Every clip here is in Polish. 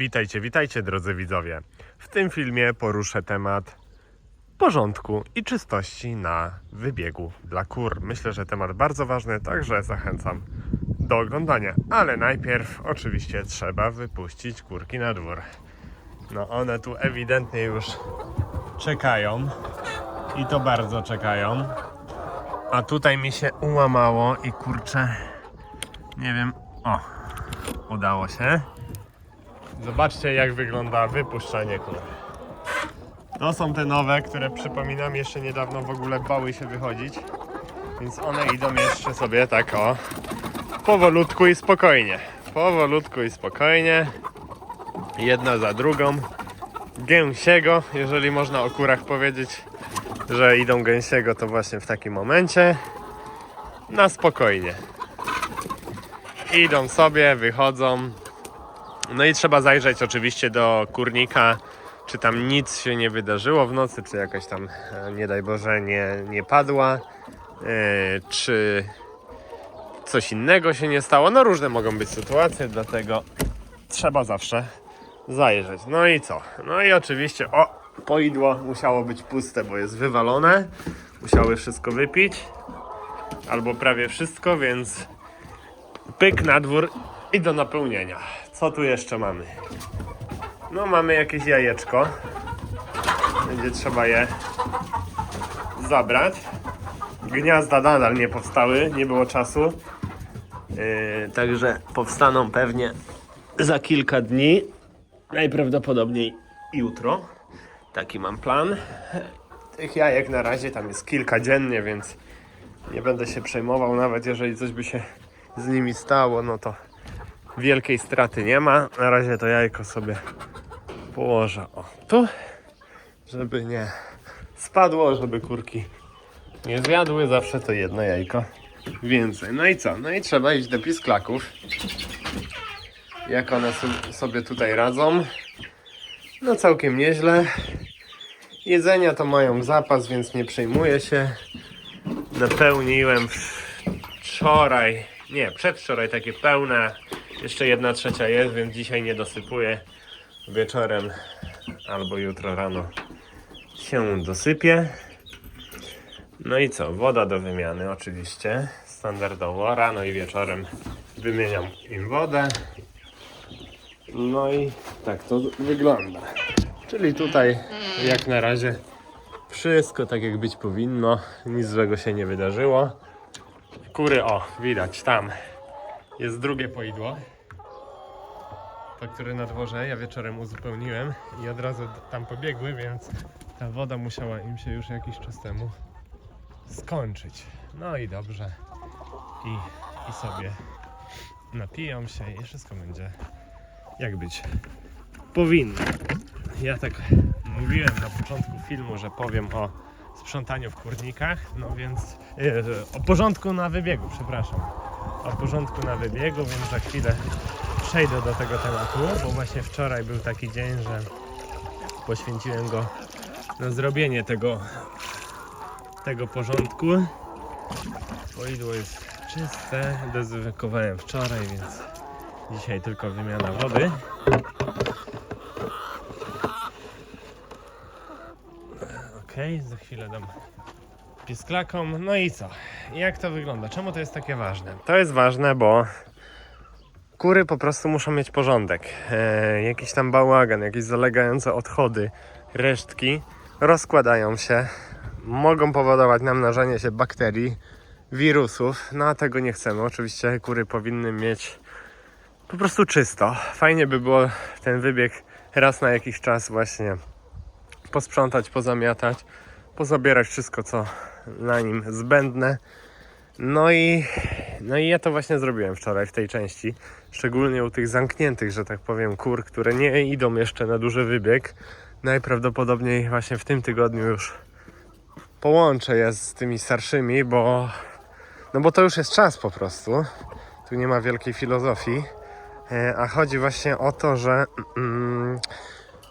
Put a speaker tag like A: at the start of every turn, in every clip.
A: Witajcie, witajcie drodzy widzowie. W tym filmie poruszę temat porządku i czystości na wybiegu dla kur. Myślę, że temat bardzo ważny, także zachęcam do oglądania. Ale najpierw oczywiście trzeba wypuścić kurki na dwór. No one tu ewidentnie już czekają i to bardzo czekają. A tutaj mi się ułamało i kurczę, nie wiem, o, udało się. Zobaczcie jak wygląda wypuszczanie kur. To są te nowe, które przypominam jeszcze niedawno w ogóle bały się wychodzić. Więc one idą jeszcze sobie tak o powolutku i spokojnie. Powolutku i spokojnie. Jedna za drugą. Gęsiego, jeżeli można o kurach powiedzieć, że idą gęsiego, to właśnie w takim momencie. Na spokojnie. Idą sobie, wychodzą, no i trzeba zajrzeć oczywiście do kurnika, czy tam nic się nie wydarzyło w nocy, czy jakaś tam, e, nie daj Boże, nie, nie padła, e, czy coś innego się nie stało. No różne mogą być sytuacje, dlatego trzeba zawsze zajrzeć. No i co? No i oczywiście, o, poidło musiało być puste, bo jest wywalone. Musiały wszystko wypić, albo prawie wszystko, więc pyk na dwór i do napełnienia. Co tu jeszcze mamy? No mamy jakieś jajeczko. Będzie trzeba je zabrać. Gniazda nadal nie powstały, nie było czasu. Yy, także powstaną pewnie za kilka dni. Najprawdopodobniej jutro. Taki mam plan. Tych jajek na razie tam jest kilka dziennie, więc nie będę się przejmował, nawet jeżeli coś by się z nimi stało, no to wielkiej straty nie ma. Na razie to jajko sobie położę o tu, żeby nie spadło, żeby kurki nie zjadły. Zawsze to jedno jajko więcej. No i co? No i trzeba iść do pisklaków. Jak one sobie tutaj radzą? No całkiem nieźle. Jedzenia to mają zapas, więc nie przejmuję się. Napełniłem wczoraj, nie, przedwczoraj takie pełne. Jeszcze jedna trzecia jest, więc dzisiaj nie dosypuję. Wieczorem albo jutro rano się dosypię. No i co? Woda do wymiany oczywiście. Standardowo. Rano i wieczorem wymieniam im wodę. No i tak to wygląda. Czyli tutaj jak na razie wszystko tak jak być powinno. Nic złego się nie wydarzyło. Kury, o, widać tam jest drugie poidło. To, które na dworze ja wieczorem uzupełniłem i od razu tam pobiegły, więc ta woda musiała im się już jakiś czas temu skończyć. No i dobrze. I, i sobie napiją się i wszystko będzie jak być powinno. Ja tak mówiłem na początku filmu, że powiem o sprzątaniu w kurnikach, no więc e, o porządku na wybiegu, przepraszam. O porządku na wybiegu, więc za chwilę przejdę do tego tematu, bo właśnie wczoraj był taki dzień, że poświęciłem go na zrobienie tego, tego porządku. Poidło jest czyste, dezynfekowałem wczoraj, więc dzisiaj tylko wymiana wody. Okej, za chwilę dam pisklakom. No i co? Jak to wygląda? Czemu to jest takie ważne? To jest ważne, bo kury po prostu muszą mieć porządek. E, jakiś tam bałagan, jakieś zalegające odchody, resztki rozkładają się, mogą powodować namnażanie się bakterii, wirusów. No a tego nie chcemy. Oczywiście kury powinny mieć po prostu czysto. Fajnie by było ten wybieg raz na jakiś czas właśnie posprzątać, pozamiatać, pozabierać wszystko, co na nim zbędne. No i, no i ja to właśnie zrobiłem wczoraj w tej części, szczególnie u tych zamkniętych, że tak powiem, kur, które nie idą jeszcze na duży wybieg. Najprawdopodobniej właśnie w tym tygodniu już połączę je z tymi starszymi, bo no bo to już jest czas po prostu. Tu nie ma wielkiej filozofii. E, A chodzi właśnie o to, że mm,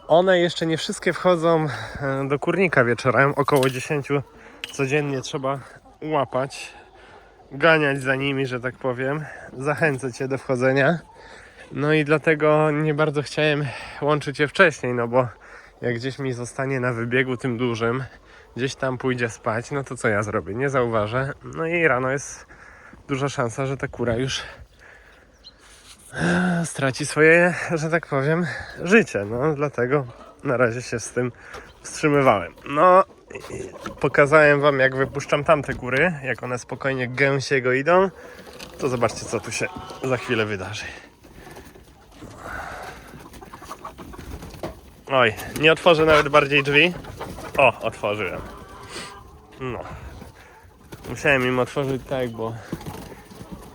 A: one jeszcze nie wszystkie wchodzą e, do kurnika wieczorem. Około 10 codziennie trzeba łapać, ganiać za nimi, że tak powiem, zachęcać je do wchodzenia. No i dlatego nie bardzo chciałem łączyć je wcześniej, no bo jak gdzieś mi zostanie na wybiegu tym dużym, gdzieś tam pójdzie spać, no to co ja zrobię? Nie zauważę. No i rano jest duża szansa, że ta kura już e, straci swoje, że tak powiem, życie. No dlatego na razie się z tym wstrzymywałem. No, pokazałem wam jak wypuszczam tamte kury, jak one spokojnie gęsiego idą. To zobaczcie co tu się za chwilę wydarzy. Oj, nie otworzę nawet bardziej drzwi. O, otworzyłem. No. Musiałem im otworzyć tak, bo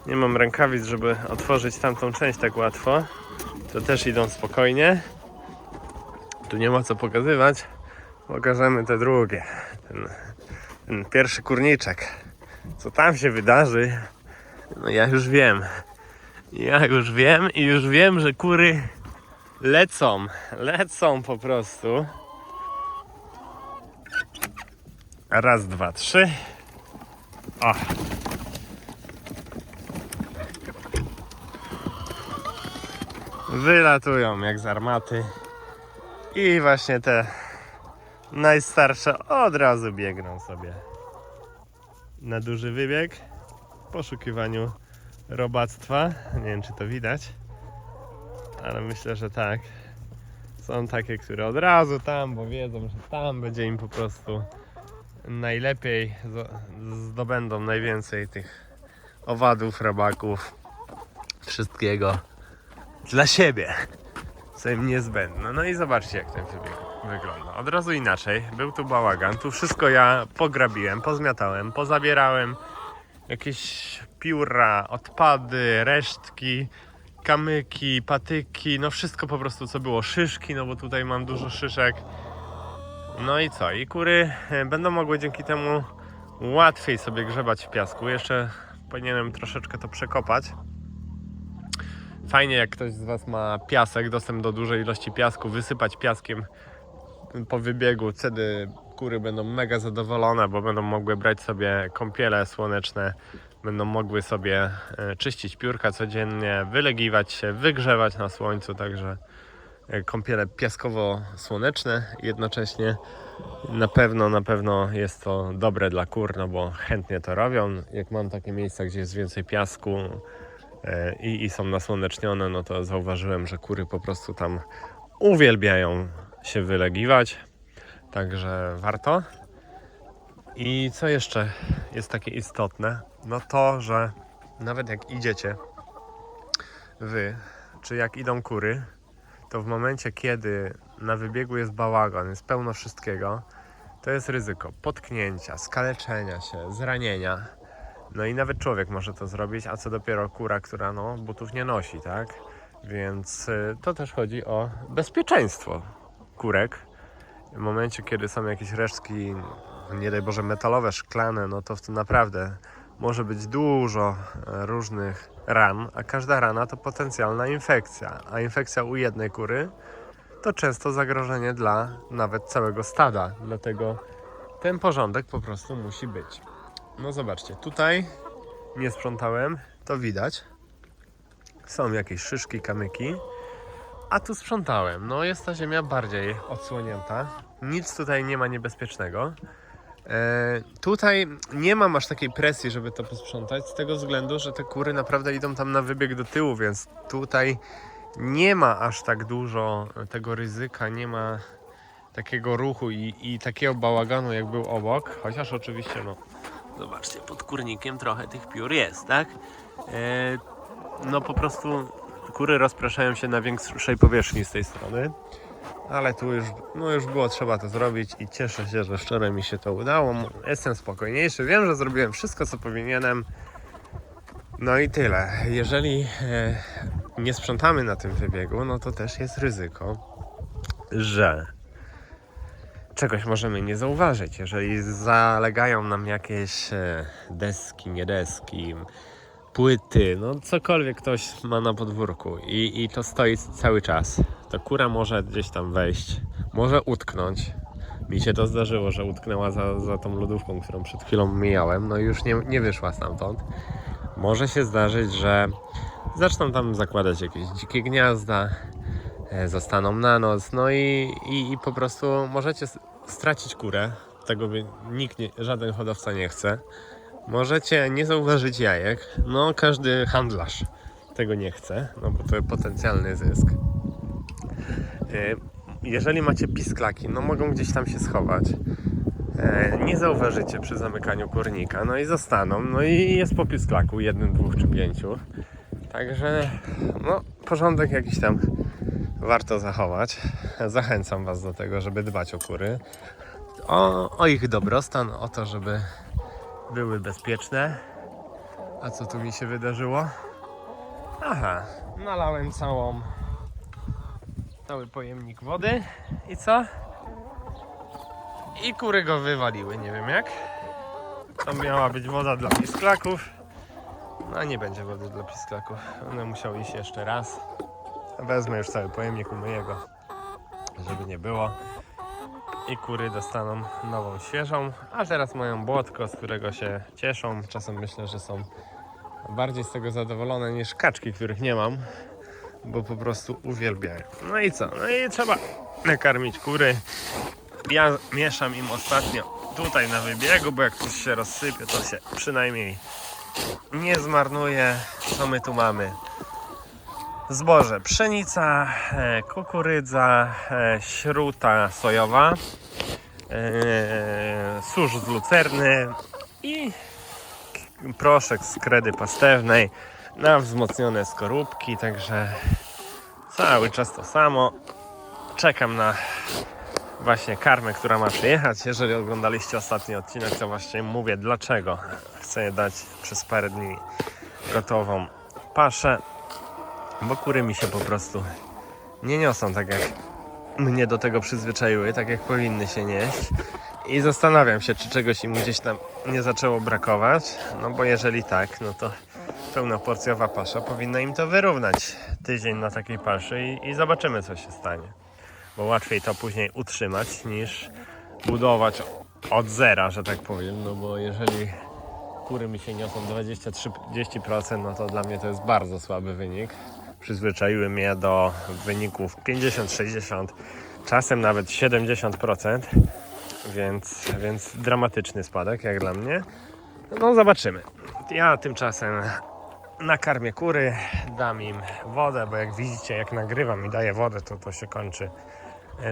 A: nie mam rękawic, żeby otworzyć tamtą część tak łatwo. To też idą spokojnie. Tu nie ma co pokazywać. Pokażemy te drugie. Ten, ten pierwszy kurniczek. Co tam się wydarzy? No ja już wiem. Ja już wiem i już wiem, że kury lecą. Lecą po prostu. Raz, dwa, trzy. O. Wylatują jak z armaty. I właśnie te najstarsze od razu biegną sobie na duży wybieg w poszukiwaniu robactwa. Nie wiem, czy to widać, ale myślę, że tak. Są takie, które od razu tam, bo wiedzą, że tam będzie im po prostu najlepiej, zdobędą najwięcej tych owadów, robaków, wszystkiego dla siebie co im niezbędne. No i zobaczcie jak ten wybieg wygląda. Od razu inaczej. Był tu bałagan. Tu wszystko ja pograbiłem, pozmiatałem, pozabierałem. Jakieś pióra, odpady, resztki, kamyki, patyki, no wszystko po prostu co było. Szyszki, no bo tutaj mam dużo szyszek. No i co? I kury e, będą mogły dzięki temu łatwiej sobie grzebać w piasku. Jeszcze powinienem troszeczkę to przekopać. Fajnie jak ktoś z Was ma piasek, dostęp do dużej ilości piasku, wysypać piaskiem po wybiegu. Wtedy kury będą mega zadowolone, bo będą mogły brać sobie kąpiele słoneczne, będą mogły sobie e, czyścić piórka codziennie, wylegiwać się, wygrzewać na słońcu, także e, kąpiele piaskowo-słoneczne jednocześnie. Na pewno, na pewno jest to dobre dla kur, no bo chętnie to robią. Jak mam takie miejsca, gdzie jest więcej piasku, e, i, i są nasłonecznione, no to zauważyłem, że kury po prostu tam uwielbiają się wylegiwać. Także warto. I co jeszcze jest takie istotne? No to, że nawet jak idziecie wy, czy jak idą kury, to w momencie, kiedy na wybiegu jest bałagan, jest pełno wszystkiego, to jest ryzyko potknięcia, skaleczenia się, zranienia. No i nawet człowiek może to zrobić, a co dopiero kura, która no, butów nie nosi, tak? Więc y, to też chodzi o bezpieczeństwo kurek. W momencie, kiedy są jakieś resztki, nie daj Boże, metalowe, szklane, no to w tym naprawdę może być dużo e, różnych ran, a każda rana to potencjalna infekcja. A infekcja u jednej kury to często zagrożenie dla nawet całego stada. Dlatego ten porządek po prostu musi być. No zobaczcie, tutaj nie sprzątałem, to widać. Są jakieś szyszki, kamyki. A tu sprzątałem. No jest ta ziemia bardziej odsłonięta. Nic tutaj nie ma niebezpiecznego. E, tutaj nie mam aż takiej presji, żeby to posprzątać, z tego względu, że te kury naprawdę idą tam na wybieg do tyłu, więc tutaj nie ma aż tak dużo tego ryzyka, nie ma takiego ruchu i, i takiego bałaganu, jak był obok. Chociaż oczywiście, no, zobaczcie, pod kurnikiem trochę tych piór jest, tak? E, no po prostu kury rozpraszają się na większej powierzchni z tej strony. Ale tu już, no już było trzeba to zrobić i cieszę się, że wczoraj mi się to udało. Jestem spokojniejszy, wiem, że zrobiłem wszystko, co powinienem. No i tyle. Jeżeli e, nie sprzątamy na tym wybiegu, no to też jest ryzyko, że czegoś możemy nie zauważyć. Jeżeli zalegają nam jakieś e, deski, nie deski, płyty, no cokolwiek ktoś ma na podwórku i, i to stoi cały czas, to kura może gdzieś tam wejść, może utknąć. Mi się to zdarzyło, że utknęła za, za tą lodówką, którą przed chwilą mijałem, no i już nie, nie wyszła stamtąd. Może się zdarzyć, że zaczną tam zakładać jakieś dzikie gniazda, e, zostaną na noc, no i, i, i po prostu możecie stracić kurę, tego nikt, nie, żaden hodowca nie chce. Możecie nie zauważyć jajek, no każdy handlarz tego nie chce, no bo to potencjalny zysk. E, Jeżeli macie pisklaki, no mogą gdzieś tam się schować. E, Nie zauważycie przy zamykaniu kurnika, no i zostaną. No i jest po pisklaku, jednym, dwóch czy pięciu. Także no, porządek jakiś tam warto zachować. Zachęcam Was do tego, żeby dbać o kury. O, o ich dobrostan, o to, żeby były bezpieczne. A co tu mi się wydarzyło? Aha, nalałem całą cały pojemnik wody i co? I kury go wywaliły, nie wiem jak. To miała być woda dla pisklaków. No nie będzie wody dla pisklaków. One musiały iść jeszcze raz. Wezmę już cały pojemnik, umyję go, żeby nie było. I kury dostaną nową, świeżą. A teraz mają błotko, z którego się cieszą. Czasem myślę, że są bardziej z tego zadowolone niż kaczki, których nie mam, bo po prostu uwielbiają. No i co? No i trzeba nakarmić kury. Ja mieszam im ostatnio tutaj na wybiegu, bo jak coś się rozsypie, to się przynajmniej nie zmarnuje. Co my tu mamy? Zboże, pszenica, e, kukurydza, e, śruta sojowa, e, susz z lucerny i proszek z kredy pastewnej na wzmocnione skorupki, także cały czas to samo. Czekam na właśnie karmę, która ma przyjechać. Jeżeli oglądaliście ostatni odcinek, to właśnie mówię dlaczego chcę dać przez parę dni gotową paszę, bo kury mi się po prostu nie niosą tak jak mnie do tego przyzwyczaiły, tak jak powinny się nieść. I zastanawiam się, czy czegoś im gdzieś tam nie zaczęło brakować. No bo jeżeli tak, no to pełnoporcjowa pasza powinna im to wyrównać tydzień na takiej paszy i, i zobaczymy, co się stanie. Bo łatwiej to później utrzymać niż budować od zera, że tak powiem. No bo jeżeli kury mi się niosą 20-30%, no to dla mnie to jest bardzo słaby wynik. Przyzwyczaiły mnie do wyników 50-60%, czasem nawet 70%, więc, więc dramatyczny spadek jak dla mnie. No zobaczymy. Ja tymczasem nakarmię kury, dam im wodę, bo jak widzicie, jak nagrywam i daję wodę, to to się kończy,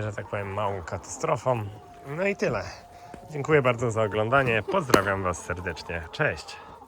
A: że tak powiem, małą katastrofą. No i tyle. Dziękuję bardzo za oglądanie. Pozdrawiam Was serdecznie. Cześć.